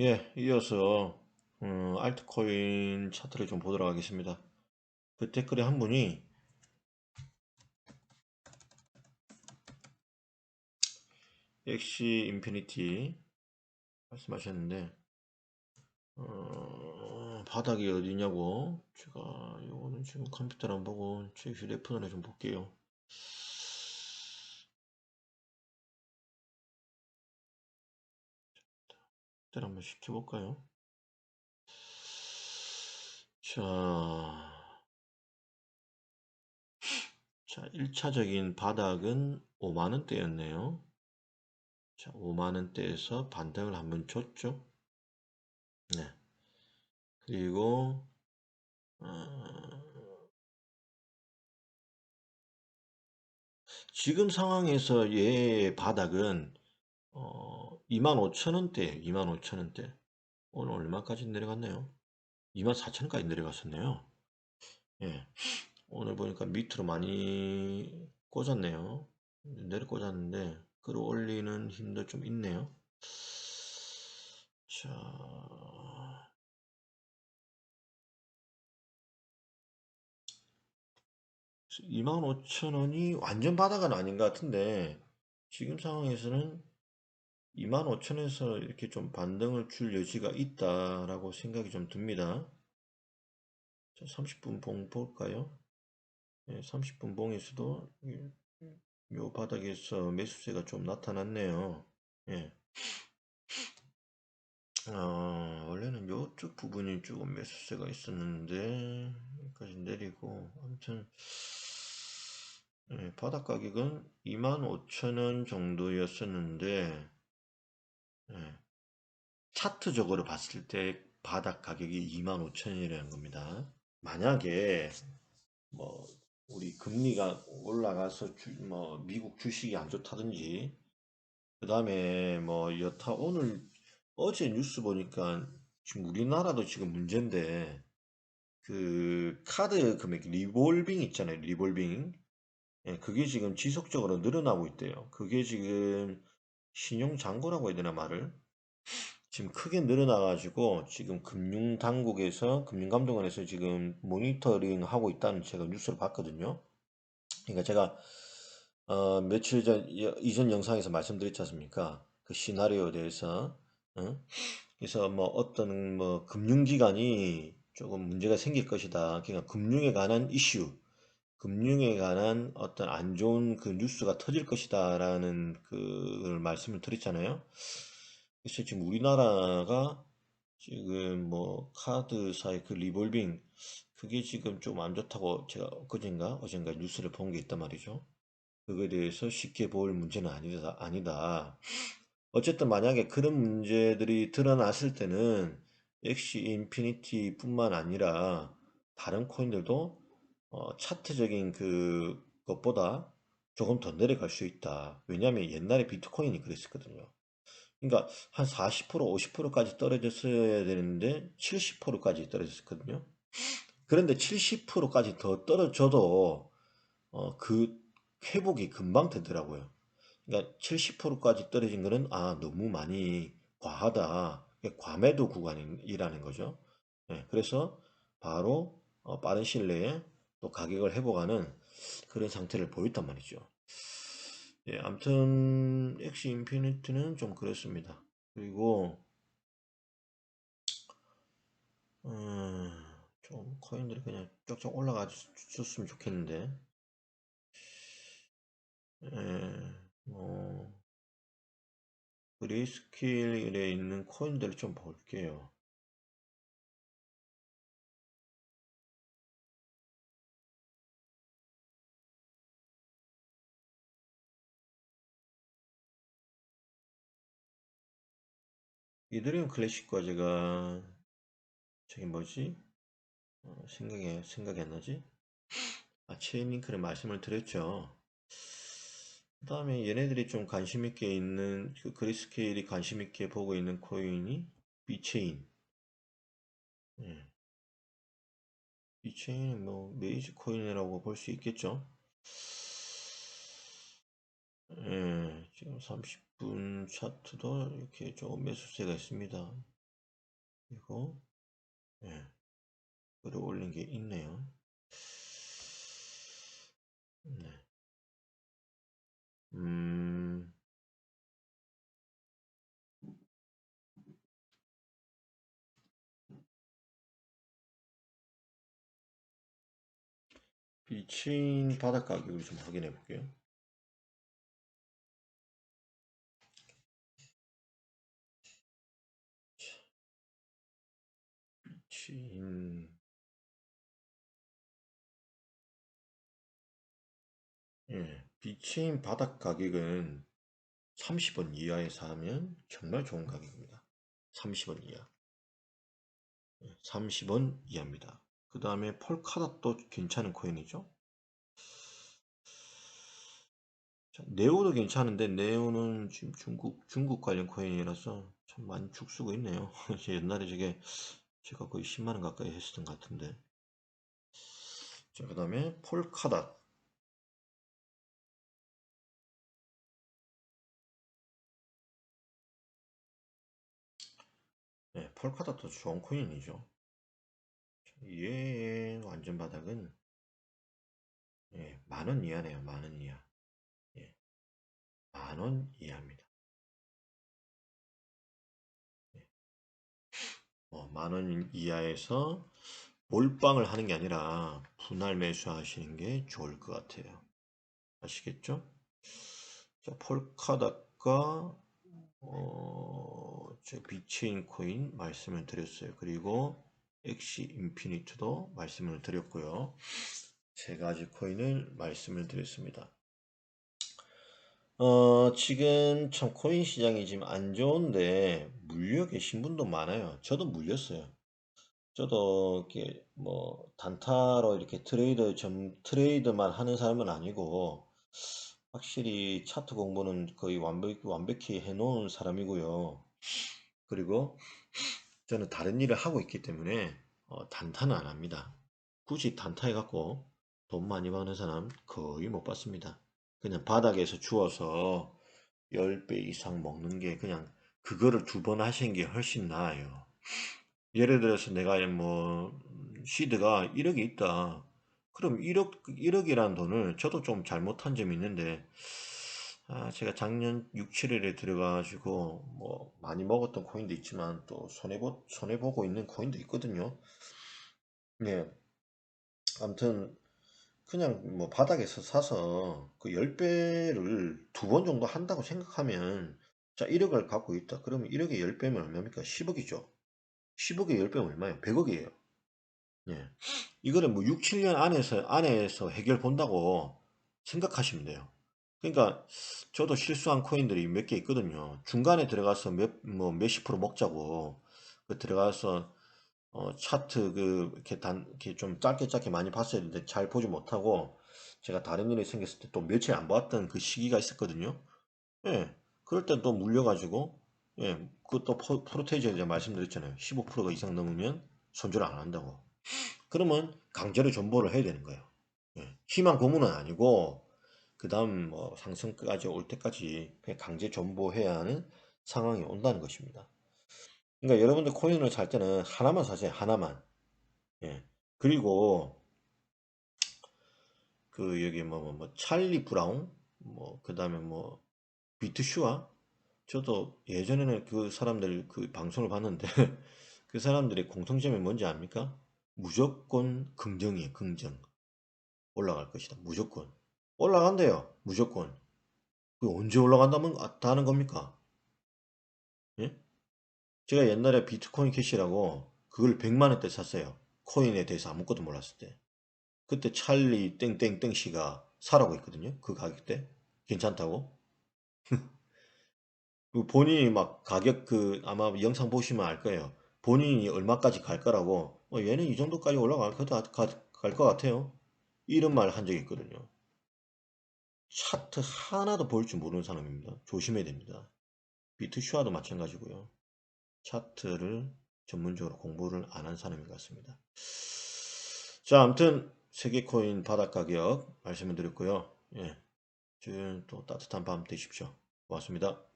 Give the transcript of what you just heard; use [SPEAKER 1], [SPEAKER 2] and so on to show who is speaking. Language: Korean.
[SPEAKER 1] 예, 이어서 음, 알트코인 차트를 좀 보도록 하겠습니다. 그 댓글에 한 분이 엑시 인피니티 말씀하셨는데 어, 바닥이 어디냐고 제가 이거는 지금 컴퓨터를 안 보고 제 휴대폰으로 좀 볼게요. 들 한번 시켜볼까요? 자, 자, 1차적인 바닥은 5만원대였네요. 자, 5만원대에서 반등을 한번 줬죠. 네. 그리고, 어, 지금 상황에서 얘의 바닥은, 어, 25,000원대, 25,000원대. 오늘 얼마까지 내려갔나요? 24,000원까지 내려갔었네요. 예. 오늘 보니까 밑으로 많이 꽂았네요. 내려 꽂았는데 끌어올리는 힘도 좀 있네요. 자, 25,000원이 완전 바닥은 아닌 것 같은데 지금 상황에서는 25,000원에서 이렇게 좀 반등을 줄 여지가 있다라고 생각이 좀 듭니다. 자, 30분 봉 볼까요? 네, 30분 봉에서도 요 바닥에서 매수세가 좀 나타났네요. 예. 어, 원래는 요쪽 부분이 조금 매수세가 있었는데 여기까지 내리고 아무튼 예, 바닥 가격은 25,000원 정도였었는데 예, 차트적으로 봤을 때 바닥 가격이 25,000원이라는 겁니다. 만약에 뭐 우리 금리가 올라가서 주, 뭐 미국 주식이 안 좋다든지 그 다음에 뭐 여타 오늘 어제 뉴스 보니까 지금 우리나라도 지금 문제인데 그 카드 금액 리볼빙 있잖아요 리볼빙. 예, 그게 지금 지속적으로 늘어나고 있대요. 그게 지금 신용장고라고 해야 되나 말을 지금 크게 늘어나가지고 지금 금융당국에서 금융감독원에서 지금 모니터링 하고 있다는 제가 뉴스를 봤거든요. 그러니까 제가 어, 며칠 전 이전 영상에서 말씀드렸지 않습니까? 그 시나리오에 대해서 어? 그래서 뭐 어떤 뭐 금융기관이 조금 문제가 생길 것이다. 그러니까 금융에 관한 이슈, 금융에 관한 어떤 안 좋은 그 뉴스가 터질 것이다라는 그 말씀을 드렸잖아요. 그래서 지금 우리나라가 지금 뭐 카드사의 그 리볼빙 그게 지금 좀 안 좋다고 제가 그젠가 어젠가 뉴스를 본 게 있단 말이죠. 그거에 대해서 쉽게 볼 문제는 아니다 아니다. 어쨌든 만약에 그런 문제들이 드러났을 때는 엑시 인피니티 뿐만 아니라 다른 코인들도 어, 차트적인 그 것보다 조금 더 내려갈 수 있다. 왜냐하면 옛날에 비트코인이 그랬었거든요. 그러니까 한 40% 50%까지 떨어졌어야 되는데 70%까지 떨어졌거든요. 그런데 70%까지 더 떨어져도 어, 그 회복이 금방 되더라고요. 그러니까 70%까지 떨어진 거는 아 너무 많이 과하다. 과매도 구간이라는 거죠. 네, 그래서 바로 어, 빠른 시일 내에 또 가격을 회복하는 그런 상태를 보였단 말이죠. 예, 아무튼 엑시 인피니트는 좀 그렇습니다. 그리고 음, 좀 코인들이 그냥 쫙쫙 올라가 줬으면 좋겠는데 예, 뭐 그리스킬에 있는 코인들을 좀 볼게요. 이더리움 클래식 과 제가 저기 뭐지? 어, 생각이 생각이 안 나지? 아 체인링크를 말씀을 드렸죠. 그 다음에 얘네들이 좀 관심 있게 있는 그 그리스케일이 관심 있게 보고 있는 코인이 비체인. 예. 비체인은 뭐 메이저 코인이라고 볼 수 있겠죠 예, 지금 30분 차트도 이렇게 조금 매수세가 있습니다. 그리고 예, 끌어올린 게 있네요. 네. 음, 비친 바닥 가격을 좀 확인해 볼게요. 비친 예, 비친 바닥 가격은 30원 이하에서 하면 정말 좋은 가격입니다. 30원 이하. 30원 이하입니다. 그 다음에 폴카닷도 괜찮은 코인이죠. 자, 네오도 괜찮은데 네오는 지금 중국 중국 관련 코인이라서 참 많이 죽쓰고 있네요. 옛날에 저게 제가 거의 10만 원 가까이 했었던 것 같은데. 자, 그 다음에 폴카닷. 네, 폴카닷도 좋은 코인이죠. 얘의 완전 바닥은 예, 만원 이하네요. 만원 이하. 예, 만원 이하입니다. 어, 만원 이하에서 몰빵을 하는 게 아니라 분할 매수하시는 게 좋을 것 같아요. 아시겠죠? 자, 폴카닷과 어, 제 비트인 코인 말씀을 드렸어요. 그리고 엑시 인피니트도 말씀을 드렸고요. 세 가지 코인을 말씀을 드렸습니다. 어, 지금 참 코인 시장이 지금 안 좋은데 물려 계신 분도 많아요. 저도 물렸어요. 저도 이렇게 뭐 단타로 이렇게 트레이더 점 트레이더만 하는 사람은 아니고 확실히 차트 공부는 거의 완벽, 완벽히 해놓은 사람이고요. 그리고 저는 다른 일을 하고 있기 때문에 어, 단타는 안 합니다. 굳이 단타 해 갖고 돈 많이 버는 사람 거의 못 봤습니다. 그냥 바닥에서 주워서 10배 이상 먹는 게 그냥 그거를 두 번 하시는 게 훨씬 나아요. 예를 들어서 내가 뭐 시드가 1억이 있다. 그럼 1억, 1억이라는 돈을 저도 좀 잘못한 점이 있는데 아, 제가 작년 6, 7일에 들어가가지고 뭐 많이 먹었던 코인도 있지만 또 손해보, 손해보고 있는 코인도 있거든요. 네. 아무튼 그냥 뭐 바닥에서 사서 그 10배를 두 번 정도 한다고 생각하면 자 1억을 갖고 있다. 그러면 1억에 10배면 얼마입니까? 10억이죠. 10억에 10배면 얼마예요? 100억이에요. 예. 이거를 뭐 6, 7년 안에서 안에서 해결 본다고 생각하시면 돼요. 그러니까 저도 실수한 코인들이 몇 개 있거든요. 중간에 들어가서 몇 뭐 몇십 프로 먹자고 그 들어가서 어, 차트 그 이렇게 단 이렇게 좀 짧게 짧게 많이 봤어야 되는데 잘 보지 못하고 제가 다른 일이 생겼을 때 또 며칠 안 봤던 그 시기가 있었거든요. 예. 그럴 땐 또 물려가지고 예. 그또 프로테이저 제가 말씀드렸잖아요. 15%가 이상 넘으면 손절 안 한다고. 그러면 강제로 존버를 해야 되는 거예요. 예. 희망 고문은 아니고 그 다음 뭐 상승까지 올 때까지 강제 존버해야 하는 상황이 온다는 것입니다. 그러니까 여러분들 코인을 살 때는 하나만 사세요. 하나만. 예. 그리고 그 여기 뭐, 뭐, 뭐 찰리 브라운 뭐 그다음에 뭐 비트슈아 저도 예전에는 그 사람들 그 방송을 봤는데 그 사람들의 공통점이 뭔지 압니까? 무조건 긍정이에요. 긍정. 올라갈 것이다. 무조건. 올라간대요. 무조건. 그 언제 올라간다면 다는 겁니까? 예? 제가 옛날에 비트코인 캐시라고 그걸 100만원대 샀어요. 코인에 대해서 아무것도 몰랐을 때. 그때 찰리 땡땡땡 씨가 사라고 했거든요. 그 가격대. 괜찮다고. 그 본인이 막 가격 그 아마 영상 보시면 알 거예요. 본인이 얼마까지 갈 거라고 어, 얘는 이 정도까지 올라갈 것, 갈 것 같아요. 이런 말 한 적이 있거든요. 차트 하나도 볼 줄 모르는 사람입니다. 조심해야 됩니다. 비트슈아도 마찬가지고요. 차트를 전문적으로 공부를 안 한 사람인 것 같습니다. 자, 아무튼 세계 코인 바닥 가격 말씀을 드렸고요. 예, 지금 또 따뜻한 밤 되십시오. 고맙습니다.